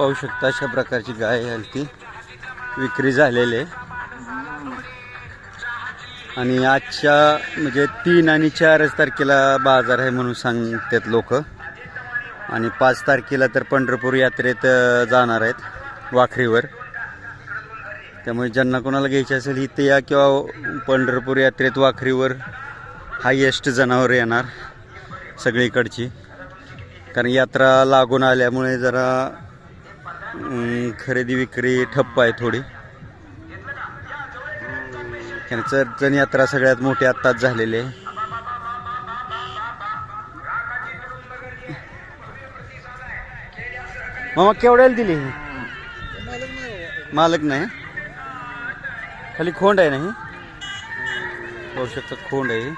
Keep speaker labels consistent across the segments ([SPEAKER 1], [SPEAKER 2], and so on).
[SPEAKER 1] पाहू शकता अशा प्रकारची गाय आहे ती विक्री झालेली आहे. आणि आजच्या म्हणजे तीन आणि चारच तारखेला बाजार आहे म्हणून सांगतात लोक. आणि पाच तारखेला तर पंढरपूर यात्रेत जाणार आहेत वाखरीवर. त्यामुळे ज्यांना कोणाला घ्यायची असेल इथे या किंवा पंढरपूर यात्रेत वाखरीवर हायेस्ट जनावर येणार सगळीकडची. कारण यात्रा लागून आल्यामुळे जरा खरेदी विक्री ठप्प आहे थोडी. कारण चर्चन यात्रा सगळ्यात मोठी आत्ताच झालेली आहे. मामा केवढ्याला दिली ही? मालक नाही. खाली खोंड आहे ना ही? पाहू शकता खोंड आहे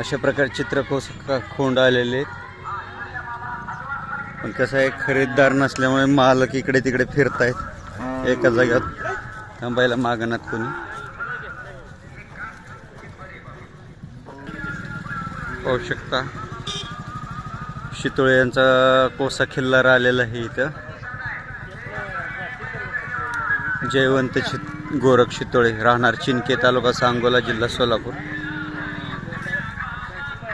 [SPEAKER 1] अशा प्रकारे चित्रकोस खोंड आलेले आहेत. पण कसं आहे खरीददार नसल्यामुळे मालक इकडे तिकडे फिरतायत. एका जाग्यात थांबायला मागणात कोणी. पाहू शकता. शितोळे यांचा कोसा खिल्लार आलेला आहे इथं. जयवंत चित गोरख शितोळे राहणार चिनके तालुका सांगोला जिल्हा सोलापूर.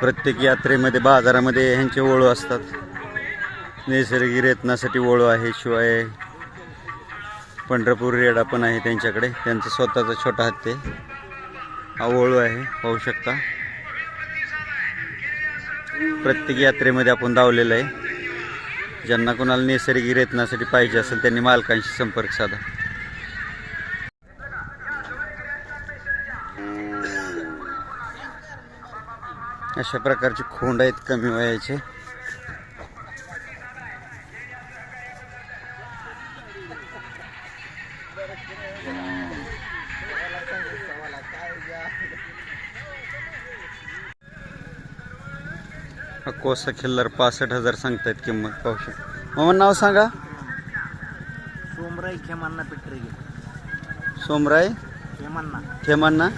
[SPEAKER 1] प्रत्येक यात्रेमध्ये बाजारामध्ये ह्यांचे ओळू असतात. नैसर्गिक रेतनासाठी ओळू आहे शिवाय पंढरपूर रेडा पण आहे त्यांच्याकडे. त्यांचा स्वतःचा छोटा हत्ते. हा ओळू आहे पाहू शकता. प्रत्येक यात्रेमध्ये आपण धावलेलं आहे. ज्यांना कोणाला नैसर्गिक रेतनासाठी पाहिजे असेल त्यांनी मालकांशी संपर्क साधा. अशा प्रकारचे खोंड आहेत कमी वयाचे. कोसा खिल्लार पासष्ट हजार सांगतायत किंमत पाहू शकता मग नाव सांगा.
[SPEAKER 2] सोमराई खेमांना पिटरे
[SPEAKER 1] सोमराय
[SPEAKER 2] खेमांना
[SPEAKER 1] थेमांना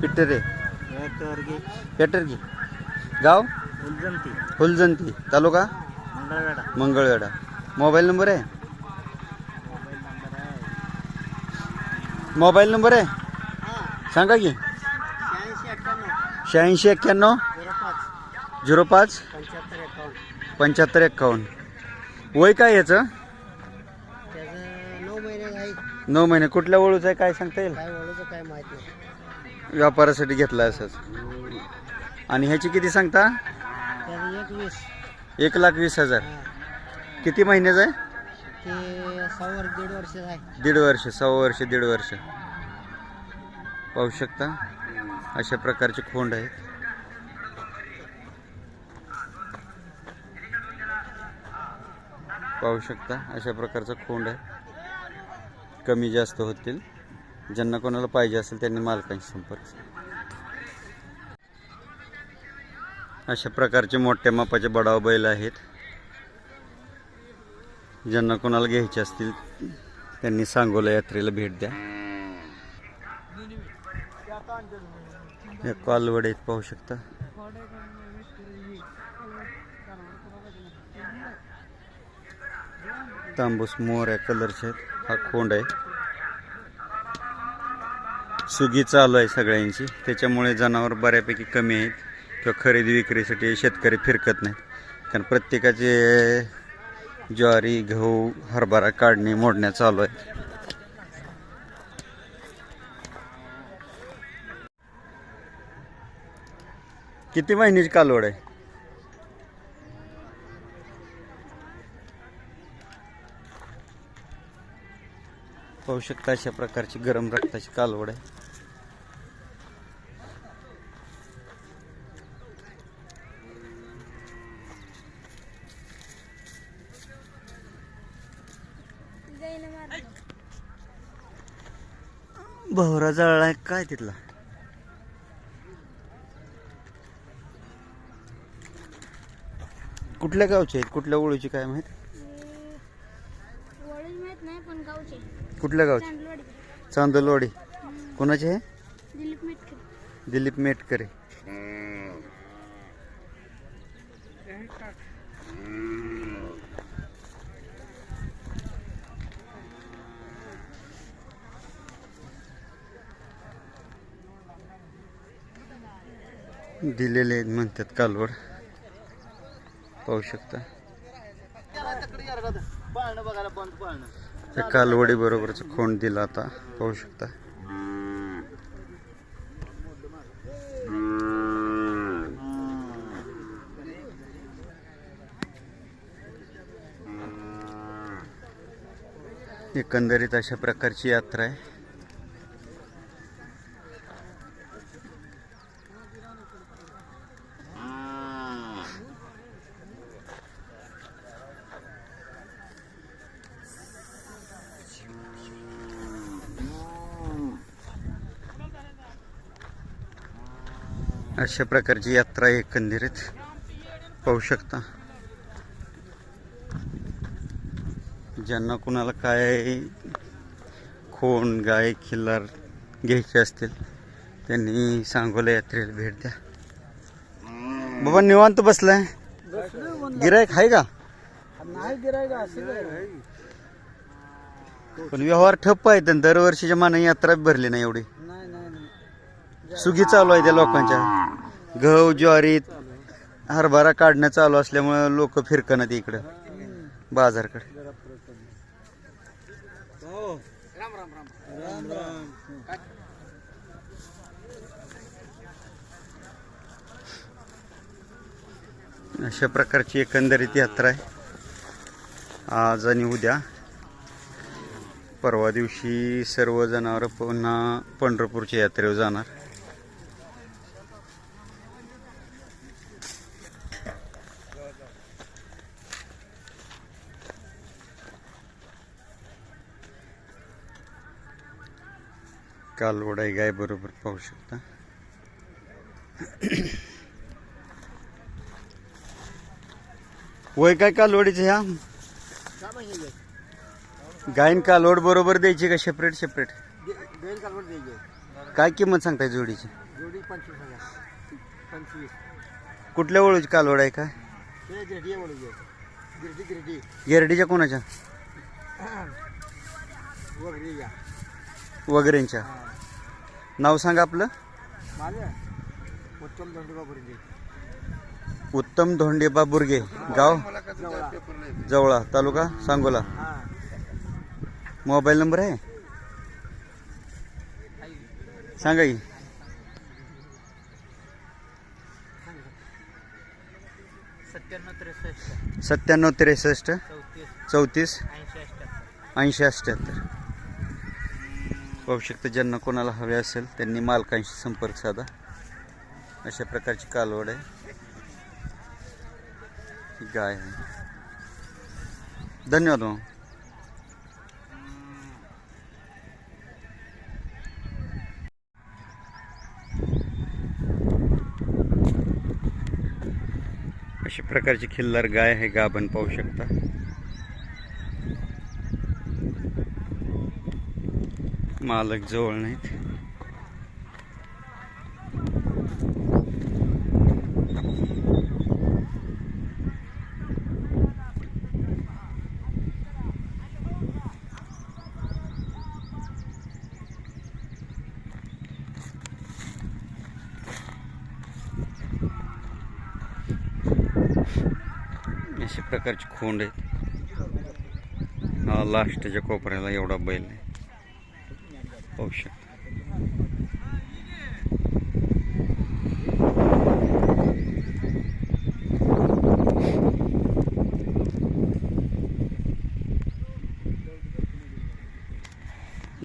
[SPEAKER 2] पिटरे
[SPEAKER 1] पिटरे
[SPEAKER 2] टर्गे
[SPEAKER 1] पेटरगी. गाव?
[SPEAKER 2] उलजंती
[SPEAKER 1] फुलजंती. तालुका?
[SPEAKER 2] मंगळवेढा.
[SPEAKER 1] मंगळवेढा. मोबाईल नंबर आहे? मोबाईल नंबर आहे? सांगा की.
[SPEAKER 2] शहाऐंशी अठ्ठ्याण्णव
[SPEAKER 1] शहाऐंशी एक्क्याण्णव.
[SPEAKER 2] झिरो पाच.
[SPEAKER 1] झिरो पाच
[SPEAKER 2] पंच्याहत्तर एकावन्न.
[SPEAKER 1] पंच्याहत्तर एक्कावन्न वय काय याचं?
[SPEAKER 2] त्याचं नऊ महिने आहे.
[SPEAKER 1] नऊ महिने. कुठल्या वळूचं आहे? काय सांगता येईल?
[SPEAKER 2] काय वळूचं काय माहीत नाही.
[SPEAKER 1] व्यापारासाठी घेतला असंच आणि ह्याची किती सांगता?
[SPEAKER 2] एक वीस
[SPEAKER 1] एक लाख वीस हजार. किती महिन्याचं आहे
[SPEAKER 2] ते सव्वा दीड वर्ष आहे?
[SPEAKER 1] दीड वर्ष सव्वा वर्ष दीड वर्ष. पाहू शकता? अशा प्रकारचे खोंड आहेत. पाहू शकता? अशा प्रकारचा खोंड आहे. कमी जास्त होतील. ज्यांना कोणाला पाहिजे असेल त्यांनी मालकांशी संपर्क अशा प्रकारचे मोठ्या मापाचे बडाव बैल आहेत. ज्यांना कोणाला घ्यायचे असतील त्यांनी सांगोला यात्रेला भेट द्या. या कालवड आहेत पाहू शकता. तांबूस मोर या कलरचे आहेत. हा खोंड आहे. सुगी चालू आहे सगळ्यांची. त्याच्यामुळे जनावर बऱ्यापैकी कमी आहेत. किंवा खरेदी विक्रीसाठी शेतकरी फिरकत नाहीत. कारण प्रत्येकाचे ज्वारी गहू हरभरा काढणे मोडण्या चालू आहेत. किती महिन्याची कालवड आहे? पाहू शकता अशा प्रकारची गरम रक्ताची कालवड आहे. भवरा जळला आहे काय तिथला? कुठल्या गावचे आहेत? कुठल्या ओळीची काय माहिती? कुठल्या गावचे?
[SPEAKER 3] चांदलवाडी.
[SPEAKER 1] कोणाचे आहे?
[SPEAKER 3] दिलीप मेटकरे.
[SPEAKER 1] दिलेले आहेत म्हणतात कालवड. पाहू शकता. बघायला बंद पाळणं. त्या कालवडी बरोबरच खोंड दिला आता पाहू शकता. एकंदरीत अशा प्रकारची यात्रा आहे. अशा प्रकारची यात्रा एकंदरीत पाहू शकता. ज्यांना कुणाला काय खोंड गाय खिल्लार घ्यायचे असतील त्यांनी सांगोला यात्रेला भेट द्या. बाबा निवांत बसलाय? गिरायक आहे का?
[SPEAKER 2] नाही गिरायक
[SPEAKER 1] पण व्यवहार ठप्प आहे आणि दरवर्षीच्या मानाने यात्रा भरली नाही एवढी. सुगी चालू आहे त्या लोकांच्या. गहू ज्वारी हरभरा काढणं चालू असल्यामुळं लोक फिरकणार इकडं बाजारकडे. अशा प्रकारची एकंदरीत यात्रा आहे. आज आणि उद्या. परवा दिवशी सर्व जनावरं पुन्हा पंढरपूरच्या यात्रेवर जाणार. कालवड आहे गाय बरोबर पाहू शकता. वय काय कालवडीचं ह्या
[SPEAKER 2] काय
[SPEAKER 1] गायन कालवड बरोबर द्यायची का सेपरेट सेपरेट काय किंमत सांगताय जोडीची?
[SPEAKER 2] जोडी पंचवीस हजार पंचवीस
[SPEAKER 1] कुठल्या ओळूची कालवड आहे काय
[SPEAKER 2] हे गिरडी गिरडी गिरडी
[SPEAKER 1] गिरडीच्या कोणाच्या?
[SPEAKER 2] वगैरेच्या
[SPEAKER 1] वगैरेंच्या. नाव सांगा आपलं.
[SPEAKER 2] माझं उत्तम दंडोबापर्यंत
[SPEAKER 1] उत्तम धोंडेबा बुर्गे. गाव?
[SPEAKER 2] जवळा.
[SPEAKER 1] तालुका? सांगोला.
[SPEAKER 2] हां.
[SPEAKER 1] मोबाईल नंबर आहे? सांगा की.
[SPEAKER 2] सत्त्याण्णव त्रेसष्ट.
[SPEAKER 1] सत्त्याण्णव त्रेसष्ट.
[SPEAKER 2] चौतीस. ऐंशी अठ्ठ्याहत्तर
[SPEAKER 1] पाहू शकता ज्यांना कोणाला हवे असेल त्यांनी मालकांशी संपर्क साधा. अशा प्रकारची कालवड आहे. गाय आहे. धन्यवाद मग अशा प्रकारची खिल्लार गाय आहे गाभण पाहू शकता. मालक जवळ नाहीत. अशा प्रकारची खोंड आहेत. लास्टच्या कोपऱ्याला एवढा बैल आहे पाहू शकता.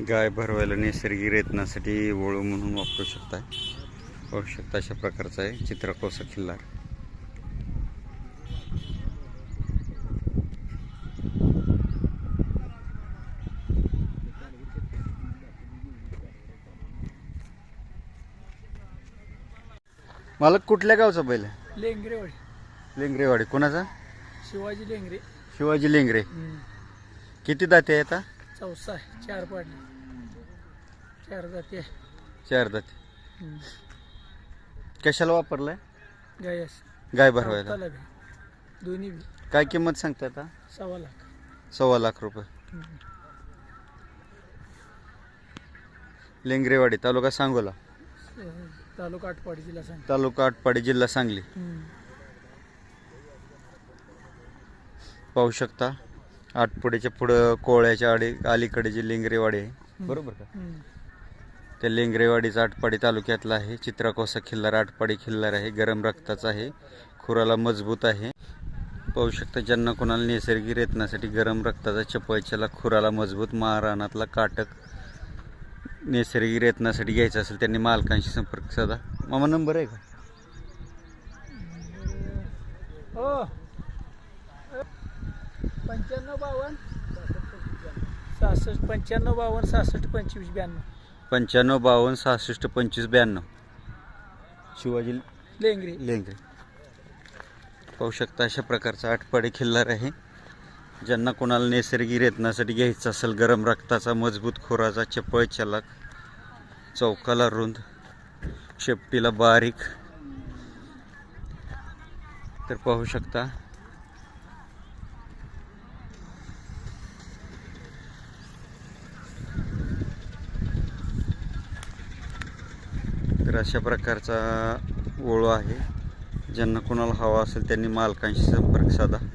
[SPEAKER 1] गाय भरवायला नैसर्गिक रेतनासाठी वळू म्हणून वापरू शकता पाहू शकता अशा प्रकारचा आहे चित्रकोसा किल्ला मालक कुठल्या गावचा बैल आहे?
[SPEAKER 2] लेंगरेवाडी.
[SPEAKER 1] लेंगरेवाडी. कोणाचा?
[SPEAKER 2] शिवाजी लेंगरे.
[SPEAKER 1] शिवाजी लेंगरे. किती दाते आहे आता?
[SPEAKER 2] चौसा आहे. चार पाडले. चार जाती आहे.
[SPEAKER 1] चार दाते. कशाला वापरलाय? गाय भरवायला.
[SPEAKER 2] चौथाला बी. दोन्ही बी.
[SPEAKER 1] काय किंमत सांगता आता?
[SPEAKER 2] सव्वा लाख.
[SPEAKER 1] सव्वा लाख रुपये. लेंगरेवाडी तालुका सांगोला.
[SPEAKER 2] तालुका आटपाडी जिल्हा सांग
[SPEAKER 1] तालुका आटपाडी जिल्हा सांगली. पाहू शकता आटपाडीच्या पुढं कोळ्याच्या आडी अलीकडे जी लेंगरेवाडी आहे. बरोबर का? त्या लेंगरेवाडीचा आटपाडी तालुक्यातला आहे. चित्राकोसा खिल्लार आटपाडी खिल्लार आहे. गरम रक्ताचा आहे. खुराला मजबूत आहे. पाहू शकता ज्यांना कोणाला नैसर्गिक रेतनासाठी गरम रक्ताचा चपळच्याला खुराला मजबूत महाराणातला काटक नैसर्गिक रेतनासाठी घ्यायचा असेल त्यांनी मालकांशी संपर्क साधा. मामा नंबर आहे का?
[SPEAKER 2] हो. पंच्याण्णव बावन्न. सहासष्ट पंच्याण्णव बावन्न सहासष्ट पंचवीस ब्याण्णव.
[SPEAKER 1] पंच्याण्णव बावन्न सहासष्ट पंचवीस ब्याण्णव. शिवाजी
[SPEAKER 2] लेंगरे.
[SPEAKER 1] लेंगरे. पाहू शकता अशा प्रकारचा आटपाडी खिल्लार आहे. ज्यांना कोणाला नैसर्गिक रेतनासाठी घ्यायचा असेल गरम रक्ताचा मजबूत खोराचा चपळ चलाक चौकाला रुंद शेपटीला बारीक. तर पाहू शकता. तर अशा प्रकारचा ओळू आहे. ज्यांना कोणाला हवा असेल त्यांनी मालकांशी संपर्क साधा.